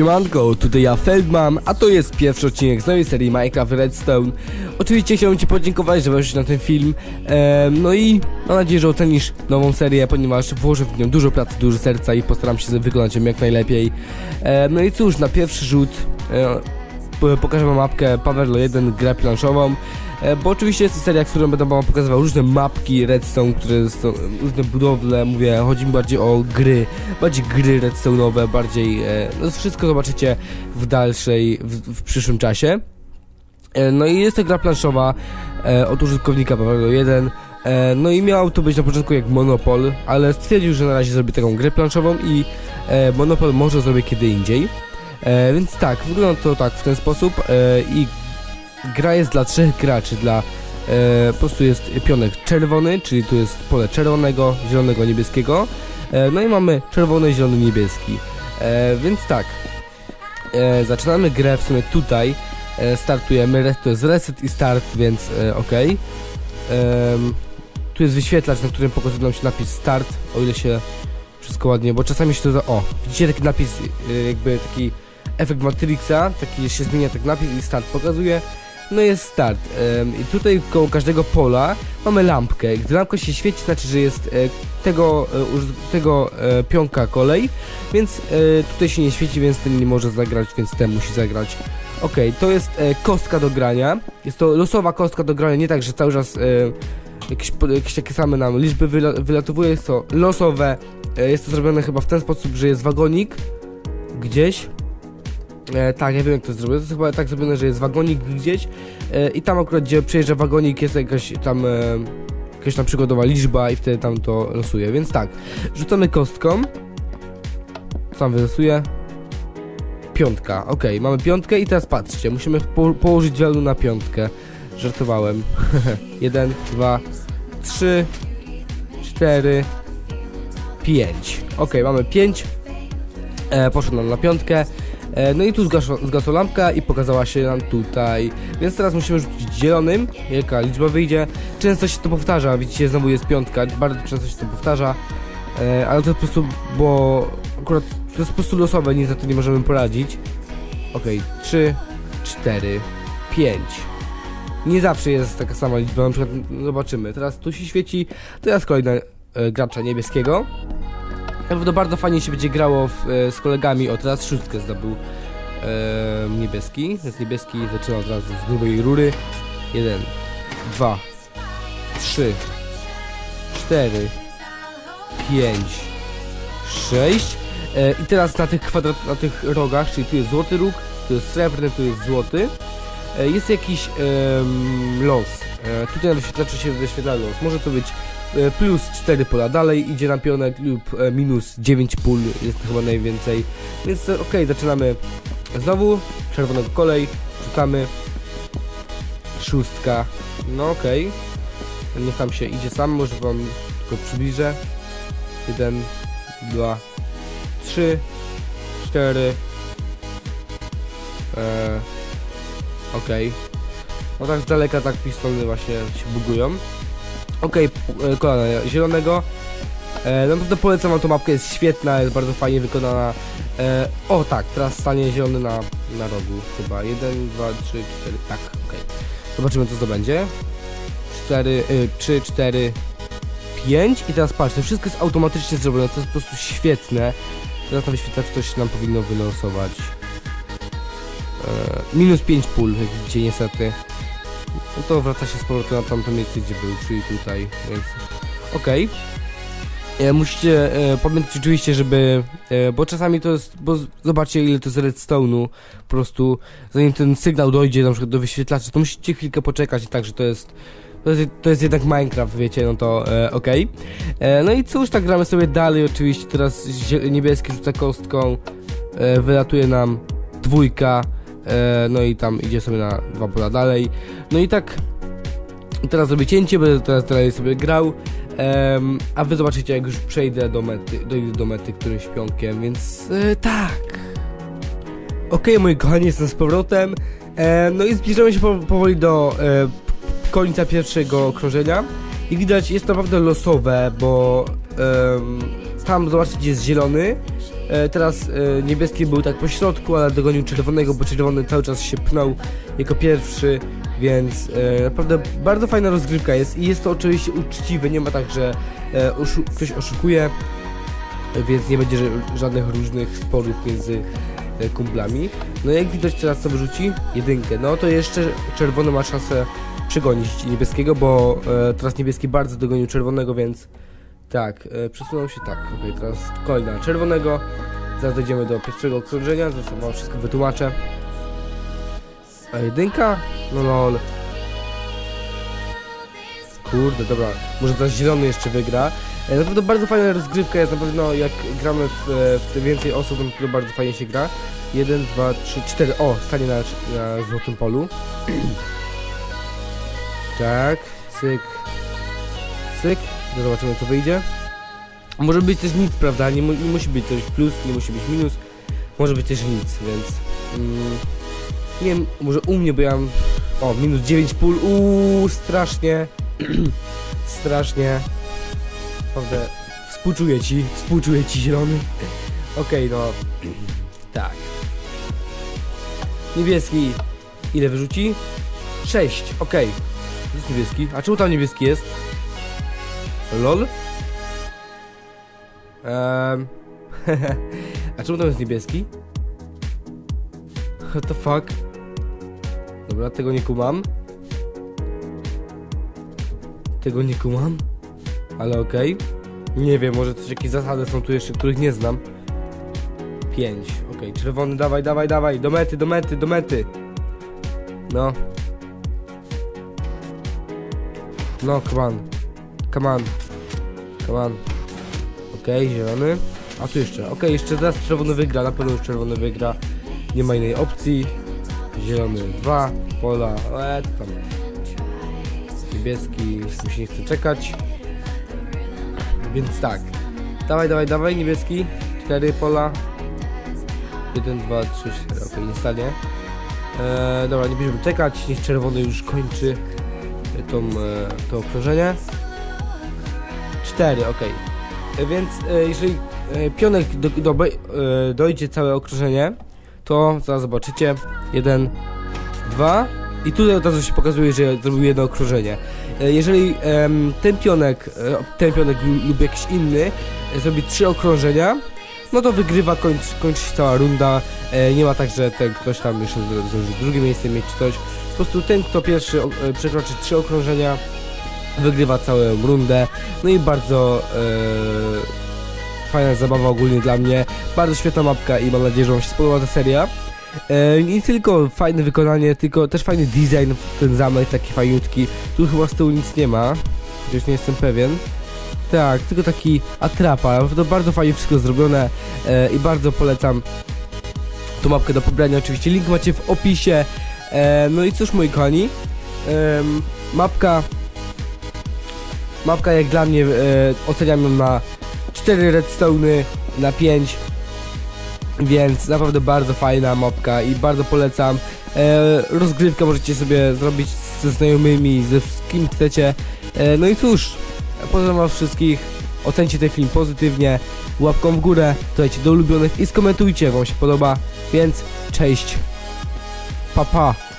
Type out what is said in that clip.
Siemanko, tutaj ja Feldman, a to jest pierwszy odcinek z nowej serii Minecraft Redstone. Oczywiście chciałbym Ci podziękować, że weszłeś na ten film, no i mam nadzieję, że ocenisz nową serię, ponieważ włożę w nią dużo pracy, dużo serca i postaram się wykonać ją jak najlepiej. No i cóż, na pierwszy rzut e, pokażę Wam mapkę Powerlo 1, grę planszową. E, bo oczywiście jest to seria, w której będę wam pokazywał różne mapki redstone, które są różne budowle, mówię, chodzi mi bardziej o gry, bardziej gry redstone'owe, bardziej, e, no wszystko zobaczycie w dalszej, w, w przyszłym czasie. E, no i jest to gra planszowa od użytkownika Pawelo 1, no i miał to być na początku jak Monopol, ale stwierdził, że na razie zrobi taką grę planszową i Monopol może zrobię kiedy indziej. więc tak, wygląda to tak w ten sposób i gra jest dla trzech graczy, dla e, po prostu jest pionek czerwony, czyli tu jest pole czerwonego, zielonego, niebieskiego. E, no i mamy czerwony, zielony, niebieski. E, więc tak, e, zaczynamy grę w sumie tutaj. E, startujemy, to jest reset i start, więc e, ok. tu jest wyświetlacz, na którym pokazuje nam się napis start, o ile się wszystko ładnie, bo czasami się to za... O, widzicie taki napis, jakby taki efekt Matrixa, taki się zmienia tak napis i start pokazuje no jest start. I tutaj koło każdego pola mamy lampkę. Gdy lampka się świeci, znaczy, że jest e, tego, e, tego e, pionka kolej, więc tutaj się nie świeci, więc ten nie może zagrać, więc ten musi zagrać. Ok, to jest kostka do grania. Jest to losowa kostka do grania, nie tak, że cały czas jakieś, jakieś takie same nam liczby wyla wylatowuje. Jest to losowe. Jest to zrobione chyba w ten sposób, że jest wagonik gdzieś E, tak, ja wiem jak to zrobię. To jest chyba tak zrobione, że jest wagonik gdzieś e, i tam akurat gdzie przejeżdża wagonik jest jakaś tam e, jakaś tam przykładowa liczba i wtedy tam to losuje. Więc tak, rzucamy kostką. Sam wylosuję. Piątka, ok, mamy piątkę i teraz patrzcie, musimy po położyć value na piątkę. Żartowałem. Jeden, dwa, trzy, cztery, pięć. Ok, mamy pięć. E, poszedł nam na piątkę. E, no i tu zgasła, lampka i pokazała się nam tutaj. Więc teraz musimy rzucić zielonym, jaka liczba wyjdzie. Często się to powtarza, widzicie, znowu jest piątka, bardzo często się to powtarza. E, ale to po prostu, bo akurat to jest po prostu losowe, nic za to nie możemy poradzić. Ok, 3, 4, 5. Nie zawsze jest taka sama liczba, na przykład no zobaczymy. Teraz tu się świeci, teraz kolejna e, gracza niebieskiego. Na pewno bardzo fajnie się będzie grało w, e, z kolegami. O, teraz szóstkę zdobył e, niebieski. Więc niebieski zaczyna od razu z grubej rury. Jeden, dwa, trzy, cztery, pięć, sześć. E, I teraz na tych kwadrat, na tych rogach, czyli tu jest złoty róg, tu jest srebrny, tu jest złoty. E, jest jakiś los. E, tutaj na wyświetlaczu się wyświetla los. Może to być plus 4 pola dalej idzie na pionek lub e, minus 9 pól, jest to chyba najwięcej. Więc e, ok, zaczynamy. Znowu, czerwonego kolej, rzucamy, szóstka, no ok, niech tam się idzie sam, może wam tylko przybliżę, 1, 2, 3, 4, e, ok, no tak z daleka tak pistony właśnie się bugują. Okej, okay, e, kolana zielonego. E, na pewno polecam wam tą mapkę, jest świetna, jest bardzo fajnie wykonana. E, o tak, teraz stanie zielony na, na rogu chyba. 1, 2, 3, 4, tak, okej. Okay. Zobaczymy co to będzie. 4, y, 3, 4, 5 i teraz patrz, to wszystko jest automatycznie zrobione, to jest po prostu świetne. Teraz na wyświetlacz coś nam powinno wylosować. E, minus 5 pól, jak widzicie niestety no to wraca się z powrotem na tamto miejsce, gdzie był, czyli tutaj, więc okej. Okay. E, musicie e, pamiętać oczywiście, żeby, e, bo czasami to jest, bo zobaczcie ile to jest redstone'u, po prostu zanim ten sygnał dojdzie na przykład do wyświetlacza, to musicie chwilkę poczekać i tak, że to jest to jest, to jest jednak Minecraft, wiecie, no to e, okej. Okay. E, no i cóż, tak gramy sobie dalej oczywiście, teraz niebieski rzuca kostką, e, wylatuje nam dwójka, no i tam idzie sobie na dwa pola dalej. No i tak teraz zrobię cięcie, będę teraz dalej sobie grał. Um, a wy zobaczycie jak już przejdę do mety, dojdę do mety którymś pionkiem, więc e, tak. Ok, moi kochani, jestem z powrotem. E, no i zbliżamy się po, powoli do e, końca pierwszego okrążenia. I widać, jest naprawdę losowe, bo tam zobaczcie, gdzie jest zielony E, teraz e, niebieski był tak po środku, ale dogonił czerwonego, bo czerwony cały czas się pnął jako pierwszy, więc e, naprawdę bardzo fajna rozgrywka jest i jest to oczywiście uczciwe, nie ma tak, że ktoś oszukuje, więc nie będzie żadnych różnych sporów między kumplami. No jak widać teraz co wyrzuci? Jedynkę. No to jeszcze czerwony ma szansę przegonić niebieskiego, bo teraz niebieski bardzo dogonił czerwonego, więc tak, e, przesunął się tak. Okej, teraz kolejna czerwonego. Zaraz dojdziemy do pierwszego okrążenia, zaraz wam wszystko wytłumaczę. A jedynka? No lol. Kurde, dobra, może teraz zielony jeszcze wygra. E, Na pewno bardzo fajna rozgrywka jest, na pewno jak gramy w, e, w więcej osób, to bardzo fajnie się gra. 1, 2, 3, 4, o, stanie na, na złotym polu. tak, cyk, cyk, zobaczymy co wyjdzie. Może być też nic, prawda, nie, mu, nie musi być coś plus, nie musi być minus, może być też nic, więc... Mm, nie wiem, może u mnie, mam... O, minus 9 pól, uuu, strasznie. strasznie. Naprawdę, współczuję ci, współczuję ci zielony. Okej, no, tak. Niebieski, ile wyrzuci? 6, okej. Okay. Jest niebieski, a czemu tam niebieski jest? LOL? Um, a czemu tam jest niebieski? What the fuck? Dobra, tego nie kumam. Tego nie kumam. Ale okej. Nie wiem, może też jakieś zasady są tu jeszcze, których nie znam. 5. Okej, czerwony, dawaj, dawaj, dawaj. Do mety, do mety, do mety. No. No, come on. Come on. Come on. Okej, zielony. A tu jeszcze. Okej, jeszcze zaraz czerwony wygra. Na pewno już czerwony wygra. Nie ma innej opcji. Zielony 2. Pola. Tam. Niebieski. Mi się nie chce czekać. Więc tak. Dawaj, dawaj, dawaj. Niebieski. 4 pola. 1, 2, 3, 4. Okej, nie stanie. E, dobra, nie będziemy czekać. Niech czerwony już kończy tą, e, to okrążenie. 4, okej. E, Więc e, jeżeli e, pionek do, do, dojdzie całe okrążenie, to zaraz zobaczycie. 1, 2 i tutaj od razu się pokazuje, że zrobił jedno okrążenie. Jeżeli ten pionek, ten pionek lu- lub jakiś inny zrobi trzy okrążenia, no to wygrywa, kończy, kończy się cała runda. E, nie ma tak, że ten ktoś tam jeszcze zdąży drugie miejsce mieć czy coś. Po prostu ten, kto pierwszy e, przekroczy trzy okrążenia, wygrywa całą rundę. No i bardzo e, fajna zabawa ogólnie dla mnie. Bardzo świetna mapka i mam nadzieję, że Wam się spodoba ta seria. Nie tylko fajne wykonanie, tylko też fajny design, ten zamek taki fajniutki. Tu chyba z tyłu nic nie ma, chociaż nie jestem pewien. Tak, tylko taki atrapa, to bardzo fajnie wszystko zrobione e, i bardzo polecam tą mapkę do pobrania. Oczywiście link macie w opisie. E, no i cóż moi kochani, mapka Mapka jak dla mnie e, oceniam ją na 4 redstone'y na 5 więc naprawdę bardzo fajna mapka i bardzo polecam. E, rozgrywkę możecie sobie zrobić ze znajomymi, ze kim chcecie. E, no i cóż, pozdrawiam was wszystkich ocencie ten film pozytywnie łapką w górę, dajcie do ulubionych i skomentujcie jak wam się podoba więc cześć pa pa